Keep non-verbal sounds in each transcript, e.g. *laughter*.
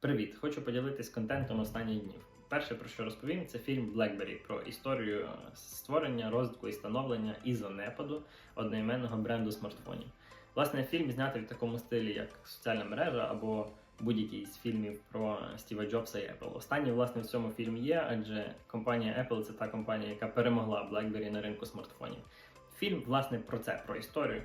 Привіт! Хочу поділитись контентом останніх днів. Перше, про що розповім, це фільм Blackberry про історію е, створення, розвитку і становлення і занепаду одноіменного бренду смартфонів. Власне, фільм знятий в такому стилі, як соціальна мережа або будь-який з фільмів про Стіва Джобса і Apple. Останній, власне, в цьому фільмі є, адже компанія Apple це та компанія, яка перемогла BlackBerry на ринку смартфонів. Фільм, власне, про це, про історію.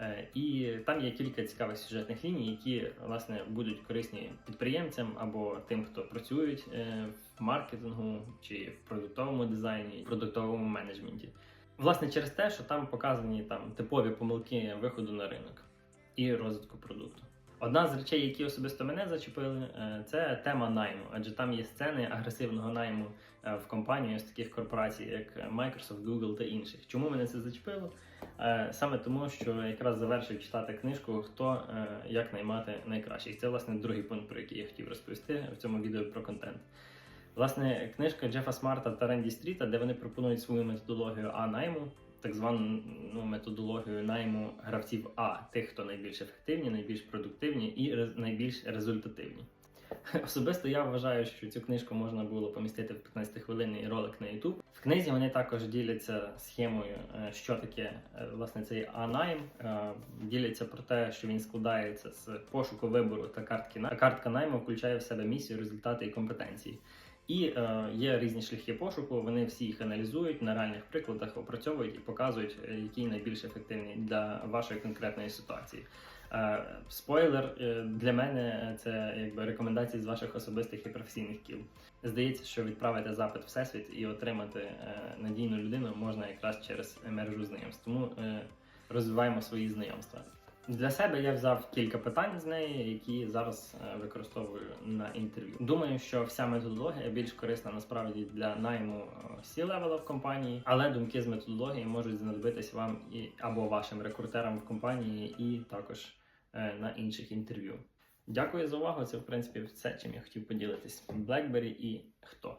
Е, І там є кілька цікавих сюжетних ліній, які власне будуть корисні підприємцям або тим, хто працюють е, в маркетингу чи в продуктовому дизайні, продуктовому менеджменті. Власне, через те, що там показані там типові помилки виходу на ринок і розвитку продукту. Одна з речей, які особисто мене зачепили, е, це тема найму, адже там є сцени агресивного найму е, в компанії з таких корпорацій, як Microsoft, Google та інших. Чому мене це зачепило? Е, Саме тому, що якраз завершив читати книжку Хто як наймати найкращих. Це власне другий пункт, про який я хотів розповісти в цьому відео про контент. Власне, книжка Джефа Смарта та Ренді Стріта, де вони пропонують свою методологію А найму, так звану ну, методологію найму гравців А, тих, хто найбільш ефективні, найбільш продуктивні і рез- найбільш результативні. *laughs* Особисто я вважаю, що цю книжку можна було помістити в 15-хвилинний ролик на YouTube. В книзі вони також діляться схемою, е, що таке е, власне цей А-найм. Е, Діляться про те, що він складається з пошуку вибору та картки на картка найму включає в себе місію, результати і компетенції. І е, є різні шляхи пошуку. Вони всі їх аналізують на реальних прикладах, опрацьовують і показують, е, який найбільш ефективний для вашої конкретної ситуації. Е, Спойлер е, для мене це якби рекомендації з ваших особистих і професійних кіл. Здається, що відправити запит всесвіт і отримати е, надійну людину можна якраз через мережу знайомств. Тому е, розвиваємо свої знайомства. Для себе я взяв кілька питань з неї, які зараз е, використовую на інтерв'ю. Думаю, що вся методологія більш корисна насправді для найму C-левела в компанії, але думки з методології можуть знадобитись вам і або вашим рекрутерам в компанії, і також е, на інших інтерв'ю. Дякую за увагу. Це в принципі все, чим я хотів поділитись. BlackBerry і хто.